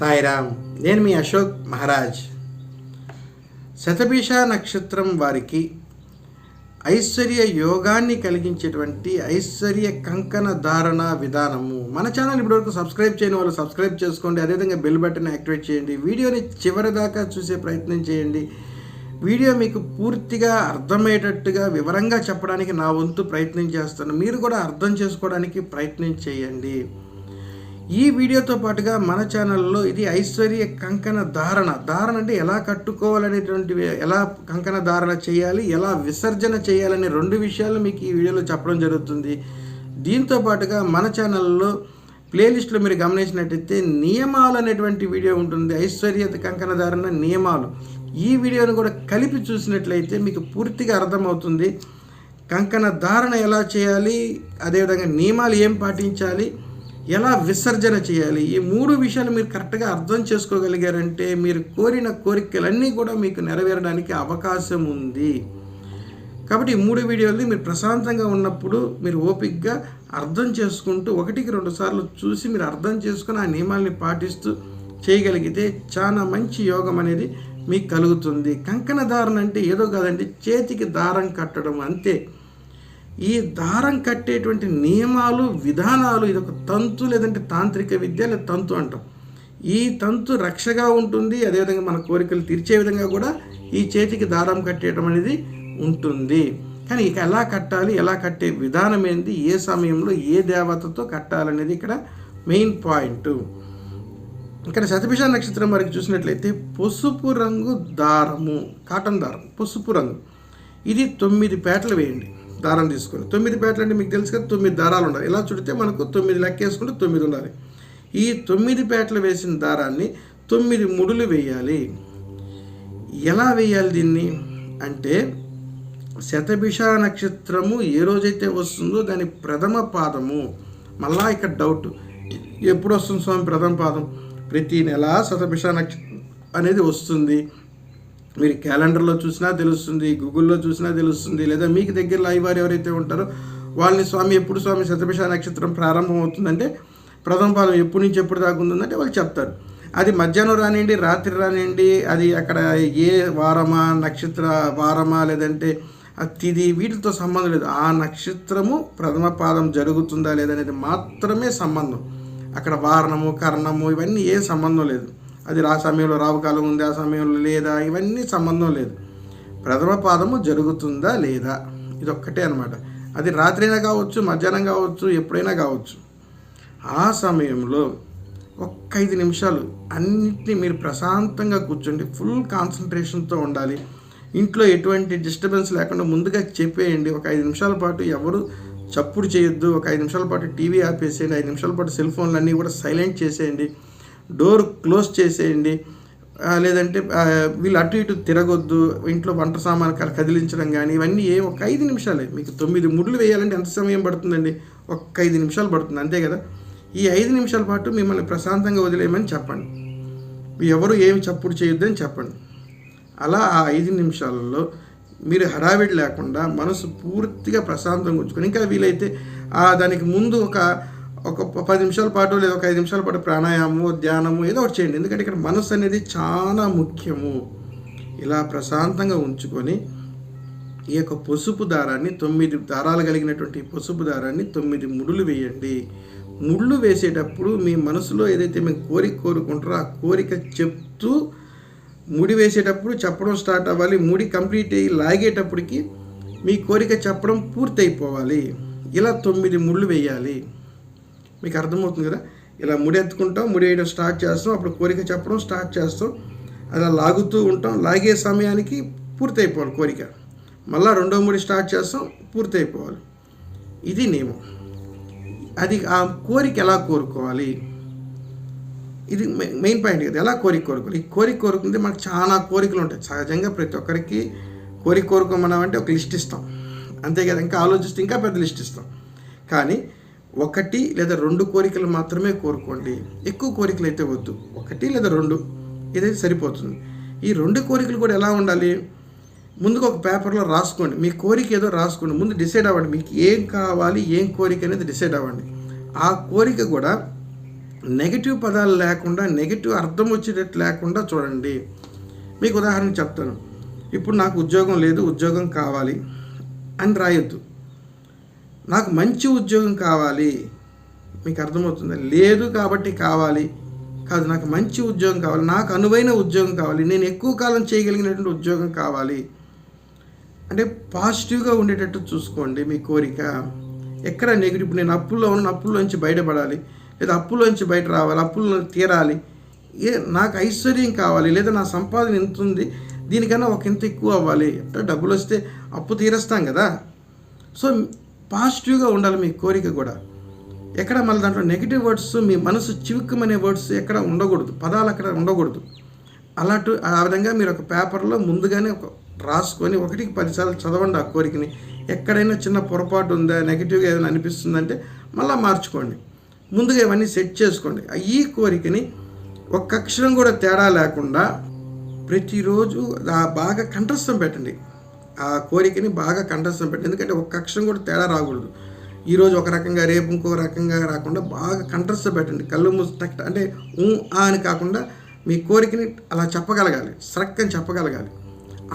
సాయిరామ్ నేను మీ అశోక్ మహారాజ్. శతభిష నక్షత్రం వారికి ఐశ్వర్య యోగాన్ని కలిగించేటువంటి ఐశ్వర్య కంకణ ధారణ విధానము. మన ఛానల్ ఇప్పటివరకు సబ్స్క్రైబ్ చేయని వాళ్ళు సబ్స్క్రైబ్ చేసుకోండి. అదేవిధంగా బెల్ బటన్ యాక్టివేట్ చేయండి. వీడియోని చివరి దాకా చూసే ప్రయత్నం చేయండి. వీడియో మీకు పూర్తిగా అర్థమయ్యేటట్టుగా వివరంగా చెప్పడానికి నా వంతు ప్రయత్నం చేస్తాను. మీరు కూడా అర్థం చేసుకోవడానికి ప్రయత్నం చేయండి. ఈ వీడియోతో పాటుగా మన ఛానల్లో ఇది ఐశ్వర్య కంకణ ధారణ. ధారణ అంటే ఎలా కట్టుకోవాలనేటువంటి ఎలా కంకణ ధారణ చేయాలి ఎలా విసర్జన చేయాలనే రెండు విషయాలు మీకు ఈ వీడియోలో చెప్పడం జరుగుతుంది. దీంతో పాటుగా మన ఛానల్లో ప్లేలిస్ట్లో మీరు గమనించినట్టయితే నియమాలు అనేటువంటి వీడియో ఉంటుంది. ఐశ్వర్య కంకణ ధారణ నియమాలు. ఈ వీడియోను కూడా కలిపి చూసినట్లయితే మీకు పూర్తిగా అర్థమవుతుంది. కంకణ ధారణ ఎలా చేయాలి అదేవిధంగా నియమాలు ఏం పాటించాలి ఎలా విసర్జన చేయాలి? ఈ మూడు విషయాలు మీరు కరెక్ట్గా అర్థం చేసుకోగలిగారంటే మీరు కోరిన కోరికలన్నీ కూడా మీకు నెరవేరడానికి అవకాశం ఉంది. కాబట్టి ఈ మూడు వీడియోలు మీరు ప్రశాంతంగా ఉన్నప్పుడు మీరు ఓపిక్గా అర్థం చేసుకుంటూ ఒకటికి రెండు సార్లు చూసి మీరు అర్థం చేసుకుని ఆ నియమాల్ని పాటిస్తూ చేయగలిగితే చాలా మంచి యోగం అనేది మీకు కలుగుతుంది. కంకణ దారణ అంటే ఏదో కాదండి చేతికి దారం కట్టడం అంతే. ఈ దారం కట్టేటువంటి నియమాలు విధానాలు ఇది ఒక తంతు లేదంటే తాంత్రిక విద్య లేదా తంతు అంటాం. ఈ తంతు రక్షగా ఉంటుంది అదేవిధంగా మన కోరికలు తీర్చే విధంగా కూడా ఈ చేతికి దారం కట్టేయడం అనేది ఉంటుంది. కానీ ఇక ఎలా కట్టాలి ఎలా కట్టే విధానం ఏంది ఏ సమయంలో ఏ దేవతతో కట్టాలనేది ఇక్కడ మెయిన్ పాయింట్. ఇక్కడ శతభిష నక్షత్రం వరకు చూసినట్లయితే పసుపు రంగు దారము కాటన్ దారం పసుపు రంగు. ఇది తొమ్మిది పేటలు వేయండి. దారం తీసుకుని. తొమ్మిది పేటలు అంటే మీకు తెలుసు కదా తొమ్మిది దారాలు ఉండాలి. ఇలా చుడితే మనకు తొమ్మిది లెక్కేసుకుంటే తొమ్మిది ఉండాలి. ఈ తొమ్మిది పేటలు వేసిన దారాన్ని తొమ్మిది ముడులు వేయాలి. ఎలా వేయాలి దీన్ని? అంటే శతభిష నక్షత్రము ఏ రోజైతే వస్తుందో దాని ప్రథమ పాదము. మళ్ళా ఇక్కడ డౌట్ ఎప్పుడు వస్తుంది స్వామి ప్రథమ పాదం? ప్రతి నెల శతభిష నక్షత్రం అనేది వస్తుంది. మీరు క్యాలెండర్లో చూసినా తెలుస్తుంది గూగుల్లో చూసినా తెలుస్తుంది లేదా మీకు దగ్గరలో అయ్యవారు ఎవరైతే ఉంటారో వాళ్ళని స్వామి ఎప్పుడు స్వామి శతభిష నక్షత్రం ప్రారంభం అవుతుందంటే ప్రథమ పాదం ఎప్పటి నుంచి ఎప్పుడు దాకా ఉందంటే వాళ్ళు చెప్తారు. అది మధ్యాహ్నం రానివ్వండి రాత్రి రానివ్వండి అది అక్కడ ఏ వారమా నక్షత్ర వారమా లేదంటే తిది వీటితో సంబంధం లేదు. ఆ నక్షత్రము ప్రథమ పాదం జరుగుతుందా లేదనేది మాత్రమే సంబంధం. అక్కడ వారణము కర్ణము ఇవన్నీ ఏ సంబంధం లేదు. అది ఆ సమయంలో రావుకాలం ఉంది ఆ సమయంలో లేదా? ఇవన్నీ సంబంధం లేదు. ప్రథమ పాదము జరుగుతుందా లేదా? ఇది ఒక్కటే అనమాట అది రాత్రి అయినా కావచ్చు మధ్యాహ్నం కావచ్చు ఎప్పుడైనా కావచ్చు. ఆ సమయంలో ఒక్క ఐదు నిమిషాలు అన్నిటినీ మీరు ప్రశాంతంగా కూర్చోండి ఫుల్ కాన్సన్ట్రేషన్తో ఉండాలి. ఇంట్లో ఎటువంటి డిస్టర్బెన్స్ లేకుండా ముందుగా చెప్పేయండి. ఒక ఐదు నిమిషాల పాటు ఎవరు చప్పుడు చేయొద్దు. ఒక ఐదు నిమిషాల పాటు టీవీ ఆపేసేయండి. ఐదు నిమిషాల పాటు సెల్ ఫోన్లు అన్నీ కూడా సైలెంట్ చేసేయండి. డోర్ క్లోజ్ చేసేయండి. లేదంటే వీళ్ళు అటు ఇటు తిరగొద్దు ఇంట్లో వంట సామాన్ కదిలించడం కానీ ఇవన్నీ ఏ ఒక ఐదు నిమిషాలే. మీకు తొమ్మిది ముడులు వేయాలంటే ఎంత సమయం పడుతుందండి? ఒక్క ఐదు నిమిషాలు పడుతుంది అంతే కదా? ఈ ఐదు నిమిషాల పాటు మిమ్మల్ని ప్రశాంతంగా వదిలేయమని చెప్పండి. ఎవరు ఏమి చప్పుడు చేయొద్దని చెప్పండి. అలా ఆ ఐదు నిమిషాలలో మీరు హడావిడి లేకుండా మనసు పూర్తిగా ప్రశాంతంగా ఉంచుకొని ఇంకా వీలైతే దానికి ముందు ఒక ఒక పది నిమిషాల పాటు లేదా ఒక ఐదు నిమిషాల పాటు ప్రాణాయామము ధ్యానము ఏదో ఒకటి చేయండి. ఎందుకంటే ఇక్కడ మనసు అనేది చాలా ముఖ్యము. ఇలా ప్రశాంతంగా ఉంచుకొని ఈ యొక్క పసుపు దారాన్ని తొమ్మిది దారాలు కలిగినటువంటి పసుపు దారాన్ని తొమ్మిది ముడులు వేయండి. ముళ్ళు వేసేటప్పుడు మీ మనసులో ఏదైతే మేము కోరిక కోరుకుంటారో ఆ కోరిక చెప్తూ ముడి వేసేటప్పుడు చెప్పడం స్టార్ట్ అవ్వాలి. ముడి కంప్లీట్ అయ్యి లాగేటప్పటికి మీ కోరిక చెప్పడం పూర్తయిపోవాలి. ఇలా తొమ్మిది ముళ్ళు వేయాలి. మీకు అర్థమవుతుంది కదా? ఇలా ముడి ఎత్తుకుంటాం ముడి వేయడం స్టార్ట్ చేస్తాం అప్పుడు కోరిక చెప్పడం స్టార్ట్ చేస్తాం. అలా లాగుతూ ఉంటాం. లాగే సమయానికి పూర్తి అయిపోవాలి కోరిక. మళ్ళీ రెండో ముడి స్టార్ట్ చేస్తాం పూర్తి అయిపోవాలి ఇది నియమం. అది ఆ కోరిక ఎలా కోరుకోవాలి? ఇది మెయిన్ పాయింట్ కదా. ఎలా కోరిక కోరుకోవాలి? ఈ కోరిక కోరుకుంటే మనకు చాలా కోరికలు ఉంటాయి. సహజంగా ప్రతి ఒక్కరికి కోరిక కోరుకోమన్నామంటే ఒక లిస్ట్ ఇస్తాం. అంతే కదా? ఇంకా ఆలోచిస్తే ఇంకా పెద్ద లిస్ట్ ఇస్తాం. కానీ ఒకటి లేదా రెండు కోరికలు మాత్రమే కోరుకోండి. ఎక్కువ కోరికలు అయితే వద్దు. ఒకటి లేదా రెండు ఇదైతే సరిపోతుంది. ఈ రెండు కోరికలు కూడా ఎలా ఉండాలి? ముందుగా ఒక పేపర్లో రాసుకోండి. మీ కోరిక ఏదో రాసుకోండి. ముందు డిసైడ్ అవ్వండి. మీకు ఏం కావాలి ఏం కోరిక అనేది డిసైడ్ అవ్వండి. ఆ కోరిక కూడా నెగిటివ్ పదాలు లేకుండా నెగిటివ్ అర్థం వచ్చేటట్టు లేకుండా చూడండి. మీకు ఉదాహరణ చెప్తాను. ఇప్పుడు నాకు ఉద్యోగం లేదు ఉద్యోగం కావాలి అని రాయొద్దు. నాకు మంచి ఉద్యోగం కావాలి. మీకు అర్థమవుతుంది? లేదు కాబట్టి కావాలి. కాదు నాకు మంచి ఉద్యోగం కావాలి. నాకు అనువైన ఉద్యోగం కావాలి. నేను ఎక్కువ కాలం చేయగలిగినటువంటి ఉద్యోగం కావాలి. అంటే పాజిటివ్గా ఉండేటట్టు చూసుకోండి మీ కోరిక. ఎక్కడ నెగిటివ్? నేను అప్పుల్లో ఉన్న అప్పుల్లోంచి బయటపడాలి. లేదా అప్పుల్లోంచి బయట రావాలి అప్పుల్లో తీరాలి. ఏ నాకు ఐశ్వర్యం కావాలి. లేదా నా సంపాదన ఎంత ఉంది? దీనికన్నా ఒక ఇంత ఎక్కువ అవ్వాలి. అంటే డబ్బులు వస్తే అప్పు తీరేస్తాం కదా. సో పాజిటివ్గా ఉండాలి మీ కోరిక కూడా. ఎక్కడ మళ్ళీ దాంట్లో నెగిటివ్ వర్డ్స్ మీ మనసు చివుక్కుమనే వర్డ్స్ ఎక్కడ ఉండకూడదు. పదాలు అక్కడ ఉండకూడదు. అలాంటి ఆ విధంగా మీరు ఒక పేపర్లో ముందుగానే ఒక రాసుకొని ఒకటికి పదిసార్లు చదవండి ఆ కోరికని. ఎక్కడైనా చిన్న పొరపాటు ఉందా నెగిటివ్గా ఏదైనా అనిపిస్తుందంటే మళ్ళీ మార్చుకోండి. ముందుగా ఇవన్నీ సెట్ చేసుకోండి. ఈ కోరికని ఒక్క అక్షరం కూడా తేడా లేకుండా ప్రతిరోజు బాగా కంఠస్థం పెట్టండి. ఆ కోరికని బాగా కంఠస్థం పెట్టండి. ఎందుకంటే ఒక అక్షరం కూడా తేడా రాకూడదు. ఈరోజు ఒక రకంగా రేపు ఇంకో రకంగా రాకుండా బాగా కంఠస్థ పెట్టండి. కళ్ళు మూసి అంటే ఊ ఆ అని కాకుండా మీ కోరికని అలా చెప్పగలగాలి. సరక్ అని చెప్పగలగాలి.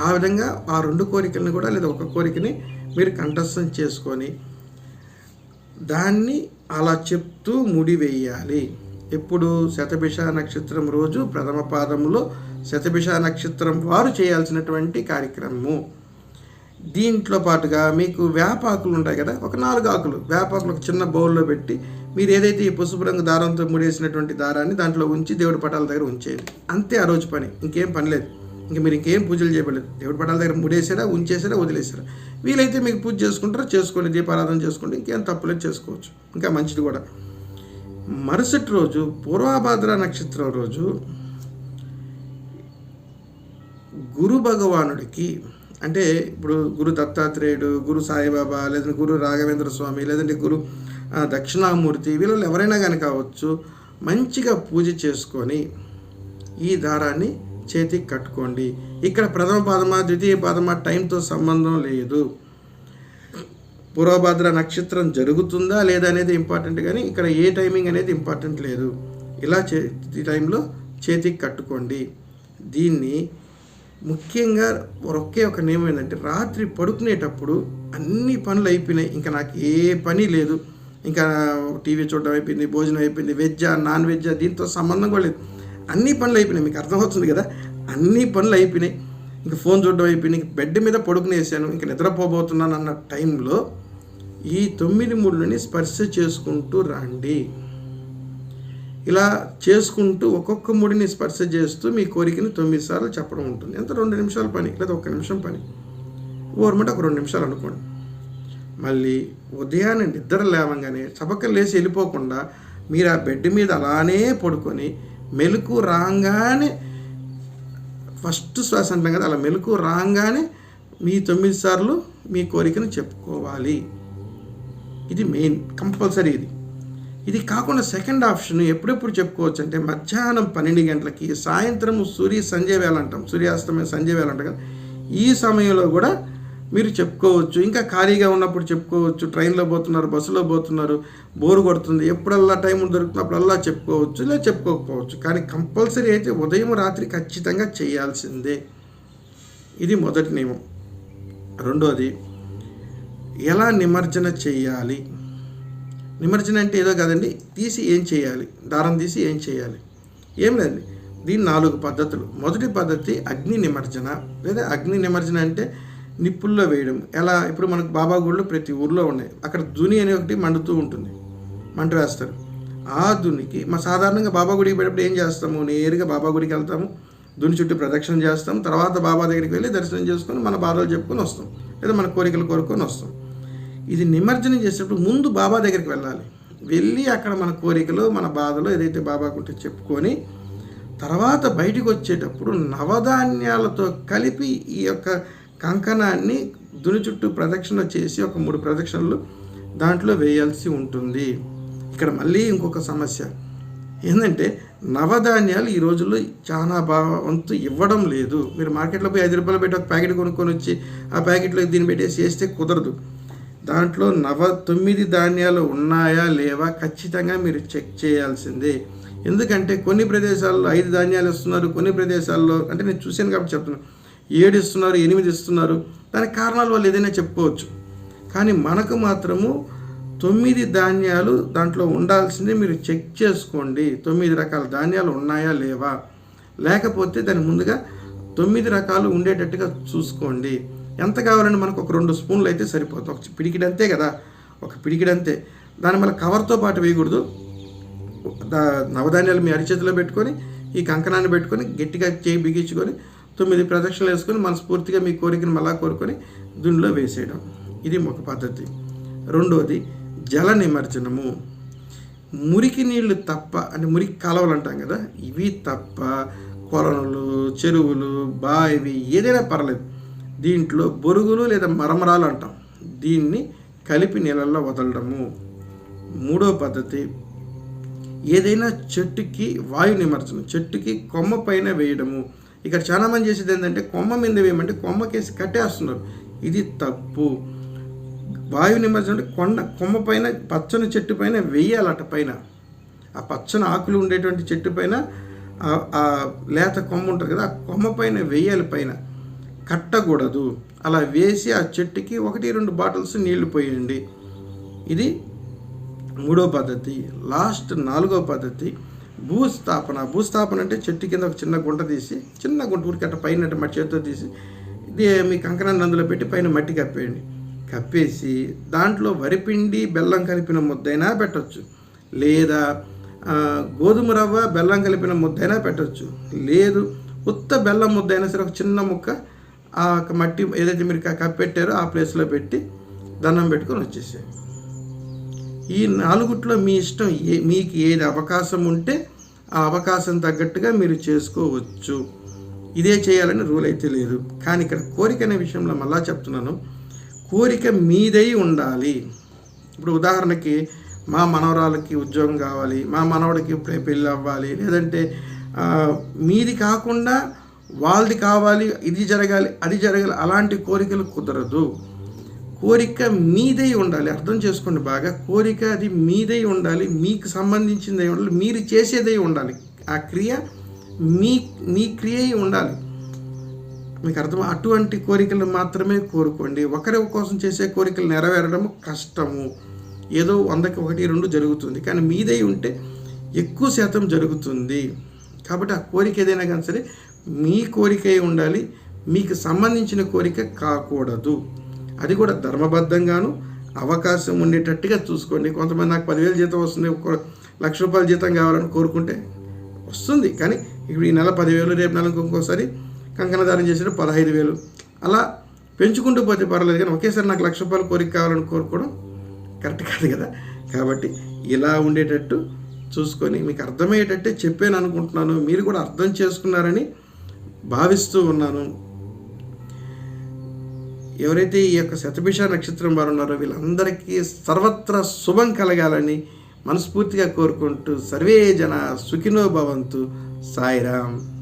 ఆ విధంగా ఆ రెండు కోరికలను కూడా లేదా ఒక కోరికని మీరు కంఠస్థం చేసుకొని దాన్ని అలా చెప్తూ ముడివేయాలి ఎప్పుడు శతభిష నక్షత్రం రోజు ప్రథమ పాదంలో శతభిష నక్షత్రం వారు చేయాల్సినటువంటి కార్యక్రమము. దీంట్లో పాటుగా మీకు వేపాకులు ఉంటాయి కదా ఒక నాలుగు ఆకులు. వేపాకులు ఒక చిన్న బౌల్లో పెట్టి మీరు ఏదైతే ఈ పసుపు రంగు దారంతో ముడేసినటువంటి దారాన్ని దాంట్లో ఉంచి దేవుడి పటాల దగ్గర ఉంచేయండి. అంతే ఆ రోజు పని. ఇంకేం పని లేదు. ఇంక మీరు ఇంకేం పూజలు చేయబడలేదు. దేవుడి పటాల దగ్గర ముడేసారా ఉంచేసారా వదిలేసారా? వీలైతే మీకు పూజ చేసుకుంటారా చేసుకోండి దీపారాధన చేసుకోండి ఇంకేం తప్పులేదు చేసుకోవచ్చు. ఇంకా మంచిది కూడా. మరుసటి రోజు పూర్వాభాద్ర నక్షత్రం రోజు గురు భగవానుడికి అంటే ఇప్పుడు గురు దత్తాత్రేయుడు గురు సాయిబాబా లేదంటే గురు రాఘవేంద్ర స్వామి లేదంటే గురు దక్షిణామూర్తి వీళ్ళు ఎవరైనా కానీ కావచ్చు మంచిగా పూజ చేసుకొని ఈ దారాన్ని చేతికి కట్టుకోండి. ఇక్కడ ప్రథమ పాదమా ద్వితీయ పాదమా టైంతో సంబంధం లేదు. పూర్వభద్ర నక్షత్రం జరుగుతుందా లేదా అనేది ఇంపార్టెంట్ కానీ ఇక్కడ ఏ టైమింగ్ అనేది ఇంపార్టెంట్ లేదు. ఇలా చే ఈ టైంలో చేతికి కట్టుకోండి. దీన్ని ముఖ్యంగా ఒకే ఒక నియమం ఏంటంటే రాత్రి పడుకునేటప్పుడు అన్ని పనులు అయిపోయినాయి. ఇంకా నాకు ఏ పని లేదు. ఇంకా టీవీ చూడడం అయిపోయింది భోజనం అయిపోయింది వెజ్జా నాన్ వెజ్జా దీంతో సంబంధం కూడా లేదు. అన్ని పనులు అయిపోయినాయి. మీకు అర్థమవుతుంది కదా? అన్ని పనులు అయిపోయినాయి. ఇంకా ఫోన్ చూడడం అయిపోయింది. ఇంక బెడ్ మీద పడుకునేసాను ఇంకా నిద్రపోబోతున్నాను అన్న టైంలో ఈ తొమ్మిది ముళ్ళని స్పర్శ చేసుకుంటూ రండి. ఇలా చేసుకుంటూ ఒక్కొక్క ముడిని స్పర్శ చేస్తూ మీ కోరికని తొమ్మిది సార్లు చెప్పడం ఉంటుంది. ఎంత? రెండు నిమిషాల పని లేదా ఒక్క నిమిషం పని. ఓర్మంటే ఒక రెండు నిమిషాలు అనుకోండి. మళ్ళీ ఉదయాన్నే నిద్ర లేవగానే చపక్క లేచి వెళ్ళిపోకుండా మీరు ఆ బెడ్ మీద అలానే పడుకొని మెలకు రాగానే ఫస్ట్ శ్వాస అంటాం కదా అలా మెలకు రాగానే మీ తొమ్మిది సార్లు మీ కోరికను చెప్పుకోవాలి. ఇది మెయిన్ కంపల్సరీ ఇది. ఇది కాకుండా సెకండ్ ఆప్షన్ ఎప్పుడెప్పుడు చెప్పుకోవచ్చు అంటే మధ్యాహ్నం పన్నెండు గంటలకి సాయంత్రం సూర్య సంజయ వేళ అంటాం. సూర్యాస్తమయం సంజయ వేళ అంటాం కదా. ఈ సమయంలో కూడా మీరు చెప్పుకోవచ్చు. ఇంకా ఖాళీగా ఉన్నప్పుడు చెప్పుకోవచ్చు. ట్రైన్లో పోతున్నారు బస్సులో పోతున్నారు బోరు కొడుతుంది. ఎప్పుడల్లా టైం దొరుకుతున్నప్పుడల్లా చెప్పుకోవచ్చు లేదా చెప్పుకోకపోవచ్చు. కానీ కంపల్సరీ అయితే ఉదయం రాత్రి ఖచ్చితంగా చేయాల్సిందే. ఇది మొదటి నియమం. రెండోది ఎలా నిమజ్జన చేయాలి? నిమజ్జనం అంటే ఏదో కాదండి తీసి ఏం చేయాలి? దారం తీసి ఏం చేయాలి? ఏం లేదండి. దీని నాలుగు పద్ధతులు. మొదటి పద్ధతి అగ్ని నిమజ్జన. లేదా అగ్ని నిమజ్జన అంటే నిప్పుల్లో వేయడం. ఎలా? ఇప్పుడు మనకు బాబా గుళ్ళు ప్రతి ఊర్లో ఉన్నాయి. అక్కడ దుని అనే ఒకటి మండుతూ ఉంటుంది. మంట వేస్తారు. ఆ దునికి మా సాధారణంగా బాబా గుడికి పోయేటప్పుడు ఏం చేస్తాము? నేరుగా బాబా గుడికి వెళ్తాము. దుని చుట్టూ ప్రదక్షిణ చేస్తాం తర్వాత బాబా దగ్గరికి వెళ్ళి దర్శనం చేసుకొని మన బాధలు చెప్పుకొని వస్తాం. లేదా మన కోరికలు కోరుకొని వస్తాం. ఇది నిమజ్జనం చేసేటప్పుడు ముందు బాబా దగ్గరికి వెళ్ళాలి. వెళ్ళి అక్కడ మన కోరికలు మన బాధలు ఏదైతే బాబాకు ఉంటే చెప్పుకొని తర్వాత బయటికి వచ్చేటప్పుడు నవధాన్యాలతో కలిపి ఈ యొక్క కంకణాన్ని దుని చుట్టూ ప్రదక్షిణ చేసి ఒక మూడు ప్రదక్షిణలు దాంట్లో వేయాల్సి ఉంటుంది. ఇక్కడ మళ్ళీ ఇంకొక సమస్య. ఏంటంటే నవధాన్యాలు ఈ రోజుల్లో చాలా బాగా ఇవ్వడం లేదు. మీరు మార్కెట్లో పోయి ఐదు రూపాయలు పెట్టి ఒక ప్యాకెట్ కొనుక్కొని వచ్చి ఆ ప్యాకెట్లో దీన్ని పెట్టేసి వేస్తే కుదరదు. దాంట్లో నవ తొమ్మిది ధాన్యాలు ఉన్నాయా లేవా ఖచ్చితంగా మీరు చెక్ చేయాల్సిందే. ఎందుకంటే కొన్ని ప్రదేశాల్లో ఐదు ధాన్యాలు ఇస్తున్నారు కొన్ని ప్రదేశాల్లో అంటే నేను చూశాను కాబట్టి చెప్తున్నాను ఏడు ఇస్తున్నారు ఎనిమిది ఇస్తున్నారు. దానికి కారణాలు వాళ్ళు ఏదైనా చెప్పుకోవచ్చు. కానీ మనకు మాత్రము తొమ్మిది ధాన్యాలు దాంట్లో ఉండాల్సిందే మీరు చెక్ చేసుకోండి. తొమ్మిది రకాల ధాన్యాలు ఉన్నాయా లేవా? లేకపోతే దాని ముందుగా తొమ్మిది రకాలు ఉండేటట్టుగా చూసుకోండి. ఎంత కావాలంటే మనకు ఒక రెండు స్పూన్లు అయితే సరిపోతుంది. ఒక పిడికిడి అంతే కదా ఒక పిడికిడి అంతే దాని మళ్ళీ కవర్తో పాటు వేయకూడదు. దా- నవధాన్యాలు మీ అరిచేతిలో పెట్టుకొని ఈ కంకణాన్ని పెట్టుకొని గట్టిగా చేయి బిగించుకొని తొమ్మిది ప్రదక్షిణలు వేసుకొని మనస్ఫూర్తిగా మీ కోరికను మళ్ళా కోరుకొని దీనిలో వేసేయడం. ఇది ఒక పద్ధతి. రెండవది జల నిమజ్జనము. మురికి నీళ్ళు తప్ప అంటే మురికి కాలువలు అంటాం కదా ఇవి తప్ప కొలనులు చెరువులు బావి ఏదైనా పర్లేదు. దీంట్లో బొరుగులు లేదా మరమరాలు అంటాం. దీన్ని కలిపి నీళ్ళల్లో వదలడము. మూడో పద్ధతి ఏదైనా చెట్టుకి వాయు నిమజ్జనం చెట్టుకి కొమ్మ పైన వేయడము. ఇక్కడ చాలా మంది చేసేది ఏంటంటే కొమ్మ మీద వేయమంటే కొమ్మకేసి కట్టేస్తున్నారు. ఇది తప్పు. వాయు నిమజ్జనం అంటే కొండ కొమ్మ పైన పచ్చని చెట్టు పైన వేయాలట పైన. ఆ పచ్చని ఆకులు ఉండేటువంటి చెట్టు పైన ఆ- లేత కొమ్మ ఉంటుంది కదా ఆ కొమ్మ పైన వేయాలి పైన. కట్టకూడదు. అలా వేసి ఆ చెట్టుకి ఒకటి రెండు బాటిల్స్ నీళ్ళు పోయండి. ఇది మూడో పద్ధతి. లాస్ట్ నాలుగో పద్ధతి. భూస్థాపన. భూస్థాపన అంటే చెట్టు కింద ఒక చిన్న గుంట తీసి చిన్న గుంట ఊరికి అట్ట పైన మట్టి చేతితో తీసి ఇది మీ కంకణాన్ని అందులో పెట్టి పైన మట్టి కప్పేయండి. కప్పేసి దాంట్లో వరిపిండి బెల్లం కలిపిన ముద్దైనా పెట్టచ్చు. లేదా గోధుమ రవ్వ బెల్లం కలిపిన ముద్దైనా పెట్టచ్చు. లేదు ఉత్త బెల్లం ముద్ద అయినా సరే ఒక చిన్న ముక్క ఆ మట్టి ఏదైతే మీరు కప్పెట్టారో ఆ ప్లేస్లో పెట్టి దండం పెట్టుకొని వచ్చేసేయండి. ఈ నాలుగుట్లో మీ ఇష్టం ఏ మీకు ఏది అవకాశం ఉంటే ఆ అవకాశం తగ్గట్టుగా మీరు చేసుకోవచ్చు. ఇదే చేయాలని రూల్ అయితే లేదు. కానీ ఇక్కడ కోరిక అనే విషయంలో మళ్ళా చెప్తున్నాను. కోరిక మీదై ఉండాలి. ఇప్పుడు ఉదాహరణకి మా మనవరాలకి ఉద్యోగం కావాలి మా మనవడికి ఇప్పుడే పెళ్ళి అవ్వాలి లేదంటే మీది కాకుండా వాళ్ళది కావాలి ఇది జరగాలి అది జరగాలి అలాంటి కోరికలు కుదరదు. కోరిక మీదై ఉండాలి. అర్థం చేసుకోండి బాగా. కోరిక అది మీదై ఉండాలి. మీకు సంబంధించిందై ఉండాలి. మీరు చేసేదై ఉండాలి. ఆ క్రియ మీ మీ క్రియ ఉండాలి. మీకు అర్థం? అటువంటి కోరికలు మాత్రమే కోరుకోండి. ఒకరి కోసం చేసే కోరికలు నెరవేరడం కష్టము. ఏదో వందకి ఒకటి రెండు జరుగుతుంది. కానీ మీదై ఉంటే ఎక్కువ శాతం జరుగుతుంది. కాబట్టి ఆ కోరిక ఏదైనా కానీ సరే మీ కోరిక ఉండాలి మీకు సంబంధించిన కోరిక కాకూడదు. అది కూడా ధర్మబద్ధంగాను అవకాశం ఉండేటట్టుగా చూసుకోండి. కొంతమంది నాకు పదివేలు జీతం వస్తుంది ఒక లక్ష రూపాయల జీతం కావాలని కోరుకుంటే వస్తుంది. కానీ ఇప్పుడు ఈ నెల పదివేలు రేపు నెల ఇంకొకసారి కంకణదారం చేసిన పదహైదు వేలు. అలా పెంచుకుంటూ పోతే పర్వాలేదు కానీ ఒకేసారి నాకు లక్ష రూపాయలు కోరిక కావాలని కోరుకోవడం కరెక్ట్ కాదు కదా. కాబట్టి ఇలా ఉండేటట్టు చూసుకొని మీకు అర్థమయ్యేటట్టే చెప్పాను అనుకుంటున్నాను. మీరు కూడా అర్థం చేసుకున్నారని భావిస్తూ ఉన్నాను. ఎవరైతే ఈ యొక్క శతభిష నక్షత్రం వారు ఉన్నారో వీళ్ళందరికీ సర్వత్రా శుభం కలగాలని మనస్ఫూర్తిగా కోరుకుంటూ సర్వే జన సుఖినో భవంతు. సాయిరామ్.